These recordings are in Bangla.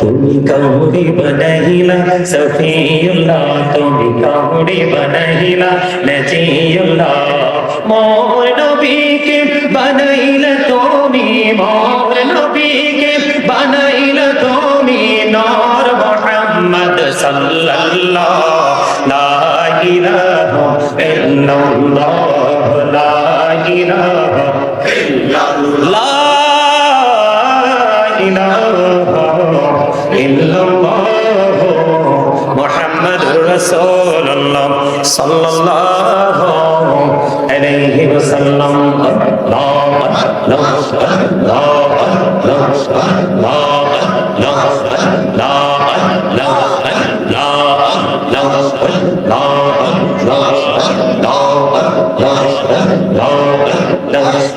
তুমি কাউরি বানাইলা সফিউল্লাহ তুমি কাউরি বানাইলা নজিউল্লাহ মোর নবীকে বানাইলা তুমি মোর নবীকে বানাইলা তুমি নূর মুহাম্মদ সাল্লাল্লাহ লা ইলাহা ইল্লাল্লাহ sallallahu alaihi wasallam Allah Allah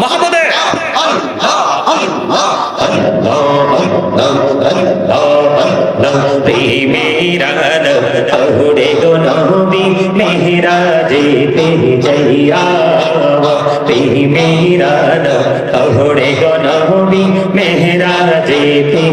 মহাপদে মেরা নৌরে গো নবী মেহরা যেতে যাইয়া মেরা নৌরে গো নবী মেহরা যেতে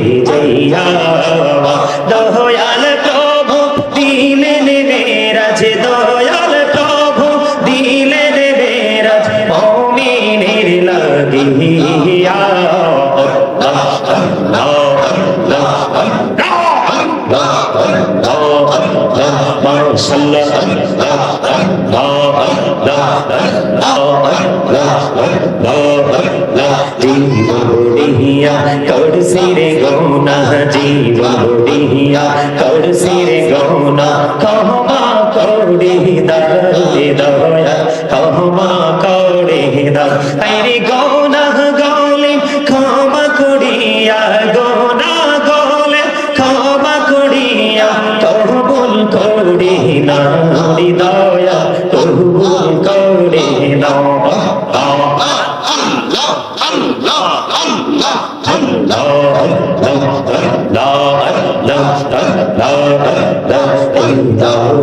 দিয়া করছি রে গৌনা জীবন দিয়া করছি রে গৌনা ক্ষমা করি দাদা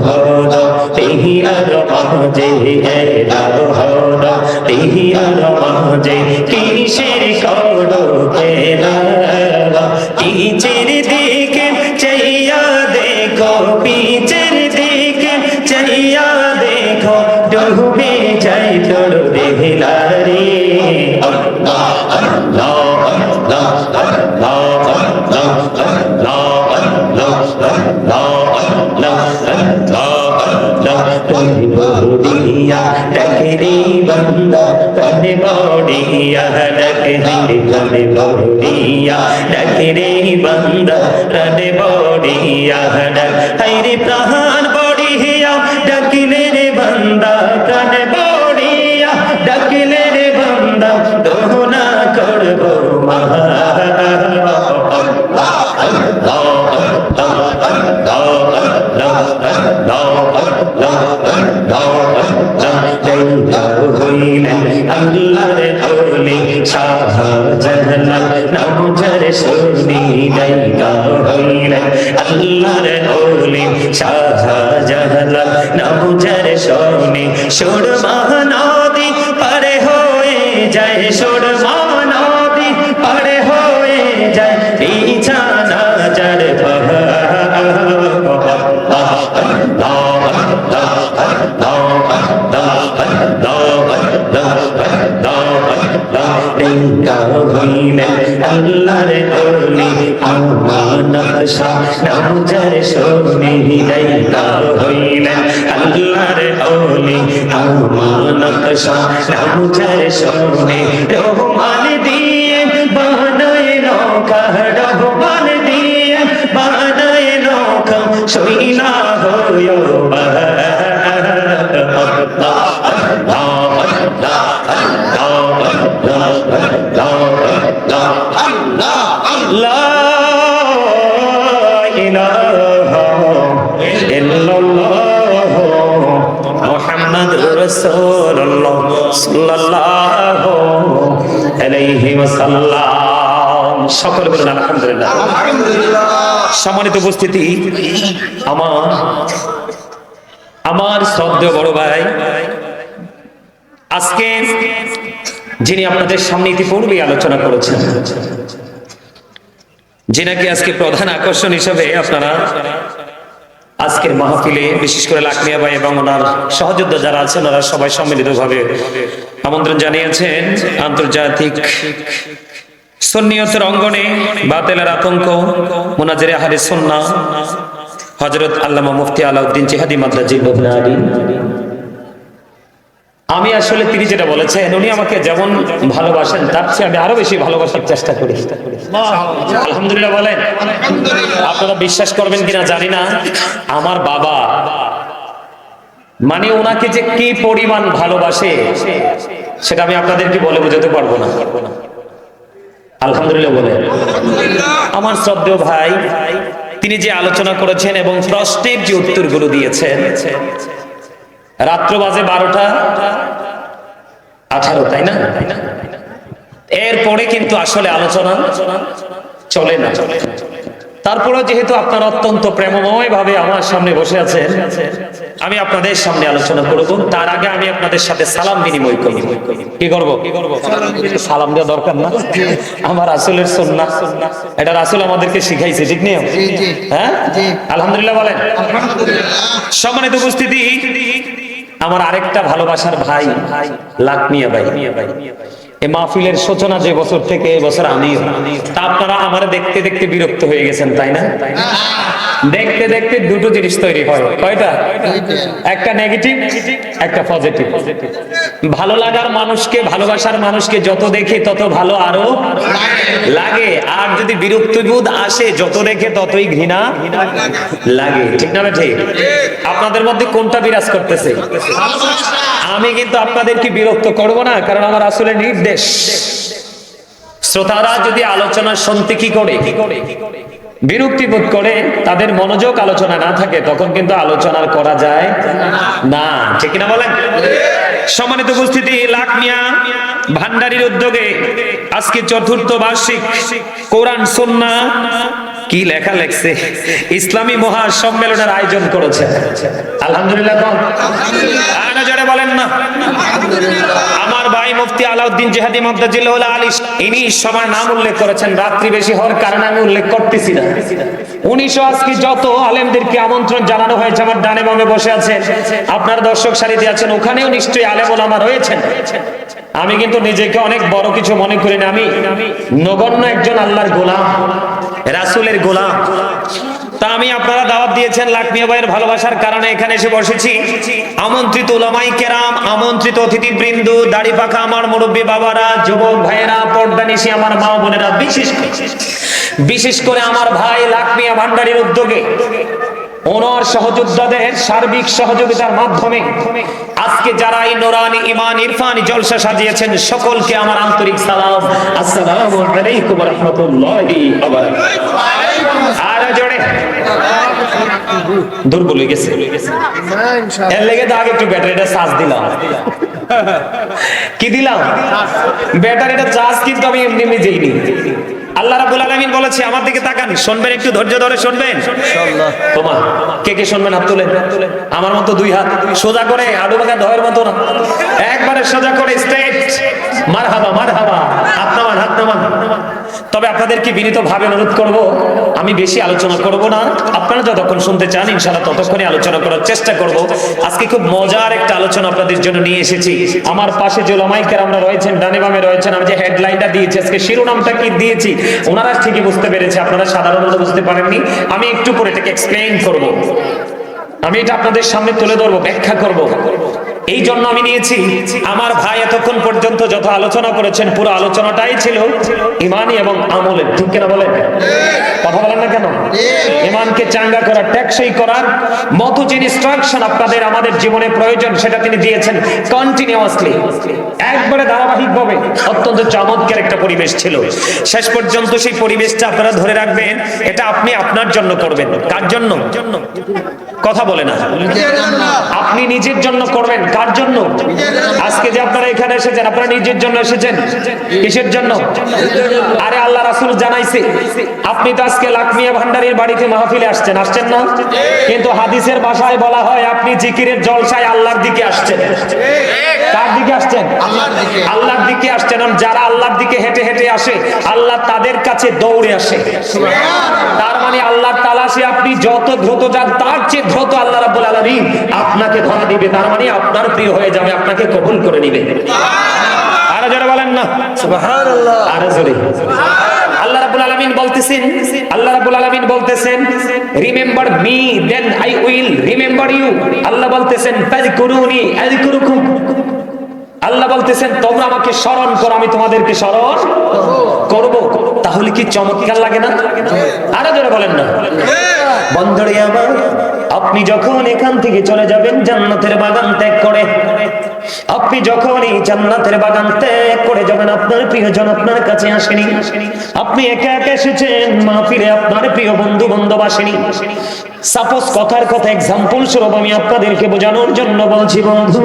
হরা তেহি আর মাঝে এলাল হরা তেহি আর মাঝে কিসের কড় পেলা কিচের দিকে চাইয়া দেখো পিচের দিকে চাইয়া দেখো ডুবে যাই তোর দেহলা রে আল্লাহ আল্লাহ আল্লাহ আল্লাহ আল্লাহ মেরে বন্দা তনে বড়িয়া ডাক রে তনে বড়িয়া ডাক রে বন্দা তনে বড়িয়া ডাক আল্লাহ হলি সাহাজানাল নামজার সুনি দাইকা হইলে আল্লাহর হলি সাহাজানাল নামজার সুনি সুরমা নদী পারে হয়ে যায় সুরমা নদী টেঙ্কা হইবে আল্লাহর করুণে আমার আশা নামজার সবনি টেঙ্কা হইবে আল্লাহর করুণে আমার সাল্লাল্লাহু আলাইহি ওয়াসাল্লাম। সকলে বলুন আলহামদুলিল্লাহ। আলহামদুলিল্লাহ। সম্মানিত উপস্থিতি আমার আমার শ্রদ্ধেয় বড় ভাই আজকে যিনি আপনাদের সামনে ইতিপূর্বেই আলোচনা করেছেন যিনাকে আজকে প্রধান আকর্ষণ হিসেবে আপনারা আজকের মাহফিলে বিশেষ করে লাকমিয়া ভাই এবং ওনার সহযোদ্ধা যারা আছেন, ওনারা সবাই সম্মিলিতভাবে আমন্ত্রণ জানিয়েছেন। আন্তর্জাতিক সন্নিয়তের অঙ্গনে বাতেলের আতঙ্ক, মোনাজের আহারে সন্না হজরত আল্লামা মুফতি আলাউদ্দিন চেহাদি মাদ্রাজি বদনারি আমি আসলে তিনি যেটা বলেছেন, উনি আমাকে যেমন ভালোবাসেন, তার চেয়ে আমি আরও বেশি ভালোবাসার চেষ্টা করি। আলহামদুলিল্লাহ বলেন। আপনারা বিশ্বাস করবেন কিনা জানি না। আমার বাবা মানে ওনাকে যে কি পরিমাণ ভালোবাসে, সেটা আমি আপনাদেরকে বলে বোঝাতে পারব না। আলহামদুলিল্লাহ বলে আমার শ্রদ্ধেয় ভাই, তিনি যে আলোচনা করেছেন এবং প্রশ্নের যে উত্তরগুলো দিয়েছেন রাত্র বাজে বারোটা। আঠারো তাই না? এরপরে কিন্তু আসলে আলোচনা চলে না। তারপরে যেহেতু আপনার অত্যন্ত প্রেমময় ভাবে আমার সামনে বসে আছেন আমি আপনাদের সামনে আলোচনা করব। তার আগে আমি আপনাদের সাথে সালাম বিনিময় করব। কি করব? সালাম দেওয়া দরকার না? আমার আসলের সুন্নাহ। এটা রাসূল আমাদেরকে শিখাইছে ঠিক নেই? হ্যাঁ? আলহামদুলিল্লাহ বলেন। সম্মানিত উপস্থিতি। আমার আরেকটা ভালোবাসার ভাই, লাকমিয়া ভাই। এ মাহফিলের সূচনা যে বছর থেকে এই বছর আমি। তা আপনারা আমার দেখতে দেখতে বিরক্ত হয়ে গেছেন, তাই না? দেখতে দেখতে দুটো জিনিস তৈরি হয়। কয়টা? একটা নেগেটিভ একটা পজিটিভ ভালো লাগার মানুষকে ভালোবাসার মানুষকে যত দেখে তত ভালো আরও লাগে। আর যদি বিরক্ত বোধ আসে যত দেখে ততই ঘৃণা লাগে। ঠিক না ঠিক? আপনাদের মধ্যে কোনটা বিরাজ করতেছে? আমি কিন্তু আপনাদেরকে বিরক্ত করব না কারণ আমার আসলে নির্দেশ। শ্রোতারা যদি আলোচনা শুনতে কি করে? বিরক্তি বোধ করে, তাদের মনোযোগ আলোচনা না থাকে, তখন কিন্তু আলোচনার করা যায় না। ঠিক না বলেন? সম্মানিত উপস্থিতি, লাকমিয়া ভান্ডারির উদ্যোগে আজকে চতুর্থ বার্ষিক কোরআন, সন্না কি লেখা লেখছে? ইসলামী মহা সম্মেলনের আয়োজন করেছে। আলহামদুলিল্লাহ বলেন না। আমার ভাই মুফতি আলাউদ্দিন জেহাদি মদ্দাজিল আলী ইনি সবার নাম উল্লেখ করেছেন। রাত্রি বেশি হওয়ার কারণে আমি উল্লেখ করতেছি না। আজকে যত আলেমদেরকে আমন্ত্রণ জানানো হয়েছে আমার ডানে বামে বসে আছেন। আপনার দর্শক সারিতে আছেন, ওখানেও নিশ্চয়ই আলেম ওলামা রয়েছেন। আমি কিন্তু নিজেকে অনেক বড় কিছু মনে করি না। আমি নগণ্য একজন আল্লাহর গোলাম, রাসূলের গোলাম। তা আমি আপনারা দাওয়াত দিয়েছেন লাকমিয়া ভাইয়ের ভালোবাসার কারণে এখানে এসে বসেছি। আমন্ত্রিত উলামাই কেরাম, আমন্ত্রিত অতিথিবৃন্দ, দাড়ি পাখা আমার মুরব্বী বাবারা, যুবক ভাইয়েরা পর্দানিশি আমার মা বোনেরা, বিশেষ বিশেষ করে আমার ভাই লাকমিয়া ভান্ডারির উদ্যোগে ওনার সহযোদ্ধাদের সার্বিক সহযোগিতার মাধ্যমে আজকে যারা এই নোরানি ইমান ইরফান, জলসা সাজিয়েছেন, সকলকে আমার আন্তরিক সালাম। আসসালামু আলাইকুম রাহমাতুল্লাহি ওয়া বারাকাতুহু। আর জোরে। দুর্বল হয়ে গেছে। এর লেগে তো আগে একটু ব্যাটারিটা চার্জ দিলাম। কি দিলাম? ব্যাটারিটা চার্জ কিন্তু আমি এমনি এমনি দেইনি আল্লাহ রাব্বুল আলামিন বলেছে আমার দিকে তাকান শুনবেন একটু ধৈর্য ধরে শুনবেন। তোমার কে কে শুনবেন হাত তুলেন আমার মতো দুই হাত সোজা করে আলু বাগা দহের মতো না? একবারে সোজা করে স্ট্রেট মারহাবা মারহাবা হাত নামান হাত নামান। তবে আপনাদেরকে বিনীত ভাবে অনুরোধ করব? আমি বেশি আলোচনা করব না। আপনারা যতক্ষণ শুনতে চান ইনশাআল্লাহ ততক্ষণই আলোচনা করার চেষ্টা করব। আজকে খুব মজার একটা আলোচনা আপনাদের জন্য নিয়ে এসেছি। আমার পাশে যে লমাইকার আমরা রয়েছেন ডানে বামে রয়েছেন আমি যে হেডলাইনটা দিয়েছি আজকে শিরোনামটা কি দিয়েছি ওনারা ঠিকই বুঝতে পেরেছে, আপনারা সাধারণত বুঝতে পারেননি। আমি একটু পরে এটাকে এক্সপ্লেইন করব। আমি এটা আপনাদের সামনে তুলে ধরবো, ব্যাখ্যা করব। এই জন্য আমি নিয়েছি। আমার ভাই এতক্ষণ পর্যন্ত যত আলোচনা করেছেন, পুরো আলোচনাটাই ছিল ইমানি এবং আমলের। ঠিক কিনা বলেন? কথা বলেন না কেন? ইমানকে চাঙ্গা করা, ট্যাক্সই করার মতো যে ইনস্ট্রাকশন আপনাদের আমাদের জীবনে প্রয়োজন, সেটা তিনি দিয়েছেন কন্টিনিউয়াসলি একবারে ধারাবাহিকভাবে। অত্যন্ত চমৎকার একটা পরিবেশ ছিল। শেষ পর্যন্ত সেই পরিবেশটা আপনারা ধরে রাখবেন, এটা আপনি আপনার জন্য করবেন। কার জন্য? কথা বলে না। আপনি নিজের জন্য করবেন। কার জন্য? আজকে যে আপনারা এখানে এসেছেন, আপনারা নিজের জন্য এসেছেন? কিসের জন্য? আরে আল্লাহ রাসূল জানাইছে, আপনি তো আজকে লাকমিয়া ভান্ডারীর বাড়িতে মাহফিলে আসছেন আসছেন না? কিন্তু হাদিসের ভাষায় বলা হয়, আপনি জিকিরের জলসায় আল্লাহর দিকে আসছেন। কার দিকে আসছেন? আল্লাহর দিকে আসছেন। যারা আল্লাহর দিকে হেঁটে হেঁটে আসে, আল্লাহ তাদের কাছে দৌড়ে আসে। তার মানে আল্লাহর তালাশে আপনি যত দ্রুত যান, তার চেয়ে দ্রুত আল্লাহ রাব্বুল আলামিন আপনাকে ধরা দিবে। তার মানে আপনার প্রিয় হয়ে যাবে আপনাকে কবুল করে নিবে। আরও যারা বলেন না। আরও জোরে। আল্লাহ রাব্বুল আলামিন বলতেছেন আল্লাহ রাব্বুল আলামিন বলতেছেন remember me then I will remember you Allah বলতেছেন ফাযকুরুনি আযকুরুকুম। আল্লাহ বলতেছেন তোমরা আমাকে স্মরণ করো আমি তোমাদেরকে স্মরণ করব। তাহলে কি চমৎকার লাগে না? আরও জোরে বলেন না। বন্ধুরে আমার আপনি যখন এখান থেকে চলে যাবেন জান্নাতের বাগান ত্যাগ করে। আপনি যখন এই জান্নাতের বাগান ত্যাগ করে যাবেন, আপনার প্রিয়জন আপনার কাছে আসেনি। আপনি একা একা এসেছেন, মাহফিলে আপনার প্রিয় বন্ধু বান্ধব আসেনি। সাপোজ কথার কথা এক্সাম্পল স্বরূপ আমি আপনাদেরকে বোঝানোর জন্য বলছি, বন্ধু,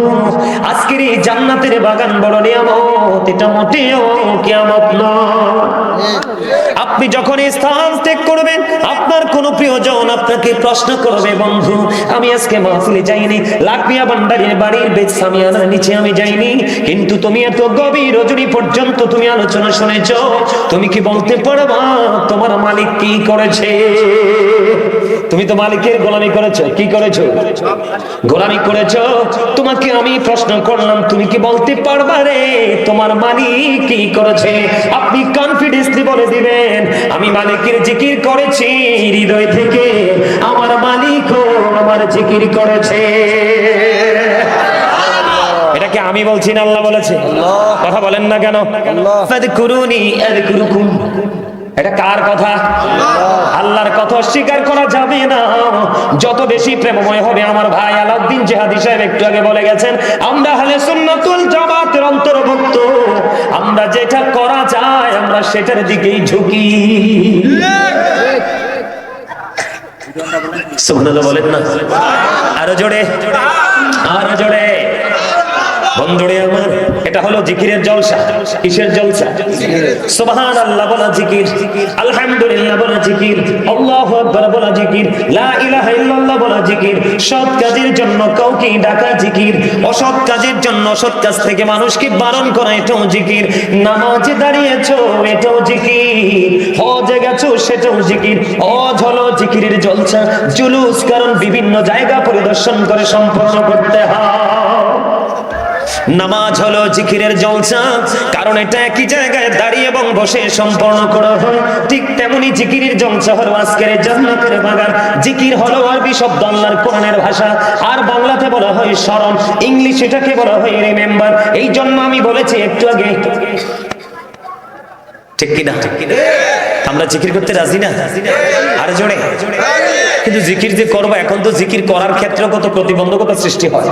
আজকের এই জান্নাতের বাগান বড় নিয়ামত, এটা মোটেও কিয়ামত নয়। আপনি যখন এই স্থান ত্যাগ করবেন, আপনার কোন প্রিয়জন আপনাকে প্রশ্ন করবে, বন্ধু, আমি আজকে মাহফিলে যাইনি। লাকমিয়া ভান্ডারের বাড়ির বেদ সামিয়ানার নিচে আমি যাইনি। কিন্তু তুমি এত গভীর রজনী পর্যন্ত তুমি আলোচনা শুনেছ। তুমি কি বলতে পারবা, তোমার মালিক কি করেছে? তুমি তো মালিকের গোলামি করেছ, কি করেছ? গোলামি করেছ? তোমাকে আমি প্রশ্ন করলাম, তুমি কি বলতে পারবা রে, তোমার মালিক কি করেছে? আপনি কনফিডেন্সলি বলে দিবেন, আমি মালিকের জিকির করেছি, হৃদয় থেকে আমার মালিকও আমার জিকির করেছে। আমি বলছি না আল্লাহ বলেছে। কথা বলেন না কেন? এটা কার কথা? আল্লাহর কথা অস্বীকার করা যাবে না। যত বেশি প্রেমময় হবে আমার ভাই আলাউদ্দিন জেহাদি সাহেব একটু আগে বলে গেছেন আমরা হলে সুন্নাতুল জামাতের অন্তর্ভুক্ত। আমরা যেটা করা যায় আমরা সেটার দিকেই ঝুঁকি। সুবহানাল্লাহ বলেন না। আরও জোরে। আরও জোরে। এটা হলো জিকিরের জলসা। কিসের জলসা? জিকির। বলা জিকির। জিকির। লা বলা জিকির। সৎ কাজের জন্য কাউকে জিকির। অসৎ কাজের জন্য থেকে মানুষকে বারণ করা, এটাও জিকির। নামাজে দাঁড়িয়েছো, এটাও জিকির। হজে গেছো সেটাও জিকির। হজ হলো জিকিরের জলসা। জুলুস কারণ বিভিন্ন জায়গা পরিদর্শন করে সম্পন্ন করতে হয়। নামাজ হলো জিকিরের জলসা। কারণ এটা একই জায়গায় দাঁড়িয়ে এবং বসে সম্পন্ন করা। হয় ঠিক তেমনি জিকিরের জলসা হলো আজকের জান্নাতের বাগান। জিকির হলো আরবি শব্দ আল্লাহর কোরআনের ভাষা। আর বাংলাতে বলা হয় স্মরণ। ইংলিশ এটাকে বলা হয় রিমেম্বার। এই জন্য আমি বলেছি একটু আগে। ঠিক কিনা? আমরা জিকির করতে রাজি না? আর জোরে। কিন্তু জিকির যে করব, এখন তো জিকির করার ক্ষেত্রে কত প্রতিবন্ধকতা সৃষ্টি হয়।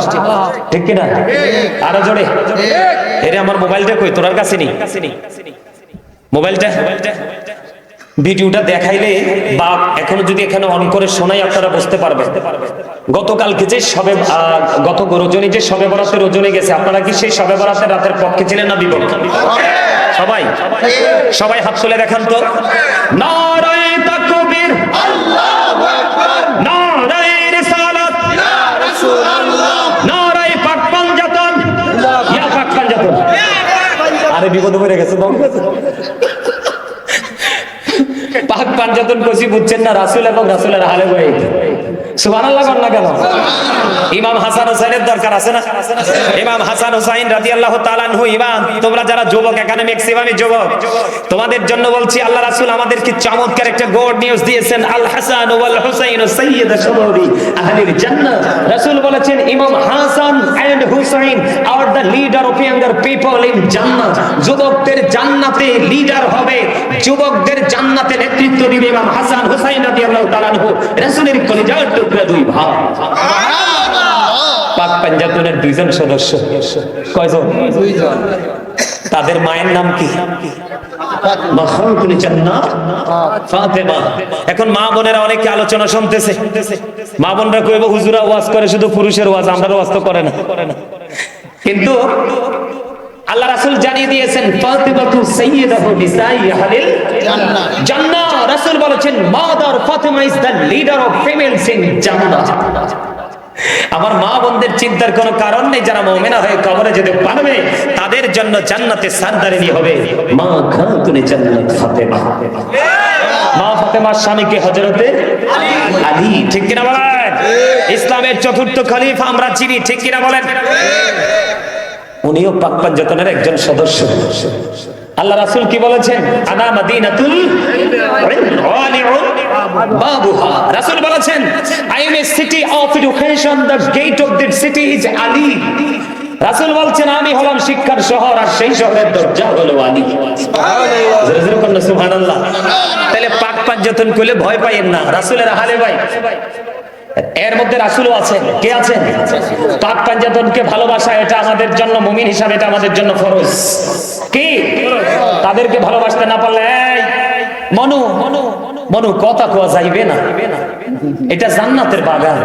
ঠিক কিনা? আরও জোরে। এরে আমার মোবাইলটা কই? তোরার কাছে নেই। মোবাইলটা? ভিডিওটা দেখাইলে বা এখনও যদি এখানে অন করে শোনাই আপনারা বুঝতে পারবেন। গতকালকে যে সবে গত রজনী যে সবে বরাতের রজনী গেছে, আপনারা কি সেই সবে বরাতের রাতের পক্ষে ছিলেন না বিপক্ষে? সবাই? সবাই হাত তুলে দেখান তো। আরে বিপদ পড়ে গেছে বাবু পাঞ্জাতন কষি বুঝছেন না? রাসুল এবং রাসুলের হালে বই ইমাম হাসান দরকার আছে ইমাম হাসান হোসাইন ইমাম, তোমরা যারা যুবক তোমাদের জন্য বলছি, আল্লাহ রাসূল আমাদের কি চমৎকার একটা গুড নিউজ দিয়েছেন, আল হাসান বলেছেন, Imam Hasan Husain the leader people যুবকদের জান্নাতে লিডার হবে, যুবকদের জান্নাতে নেতৃত্ব দিবে ইমাম হাসান হুসাইন রাদিয়াল্লাহু তাআলা আনহু। রাসূলের কলিজার টুকরা দুই ভাই পাক পাঞ্জাতনের দুইজন সদস্য। কয়জন? তাদের মায়ের নাম কি? এখন মা বোনেরা অনেকে আলোচনা শুনতেছে। মা বোনরা কইব হুজুরা ওয়াজ করে শুধু পুরুষের ওয়াজ আমরা ওয়াজ তো করে না। কিন্তু আল্লাহ রাসূল জানিয়ে দিয়েছেন ফাতিমাতু সাইয়্যিদাতু নিসাই আহলিল জান্নাত। জান্নাহ রাসূল বলেছেন, mother Fatima is the leader of females in জান্নাত। আমার মা বোনদের চিন্তার কোনো কারণ নেই, যারা মুমিনা হয়ে কবরে যেতে পারবে, তাদের জন্য জান্নাতে সারদারিনী হবে মা খাতুনে জান্নাত ফাতেমা। মা ফাতেমার স্বামীকে হযরতে আলী। ঠিক কিনা বলেন? ইসলামের চতুর্থ খলিফা, আমরা চিনি, ঠিক কিনা বলেন? উনিও পাক পাঞ্জাতনের একজন সদস্য। আল্লাহ রাসূল কি বলেছেন? আনা মাদিনাতুল বাবুহা। রাসূল বলেছেন I am a city of education the gate of this city is Ali রাসূল বলছেন আমি হলাম শিক্ষার শহর আর সেই শহরের দরজা হলো আলী। সুবহানাল্লাহ। তাহলে পাক পাঞ্জাতন করলে ভয় পাইয়েন না। রাসূলের আহলে ভাই। এর মধ্যে রাসুলও আছেন। কে আছেন? পাক পাঞ্জাতনকে ভালোবাসা এটা আমাদের জন্য, মুমিন হিসাবে এটা আমাদের জন্য ফরজ। কি? তাদেরকে ভালোবাসতে না পারলে মনু মনু মনু, কথা কোয়া যাইবে না। এটা জান্নাতের বাগান।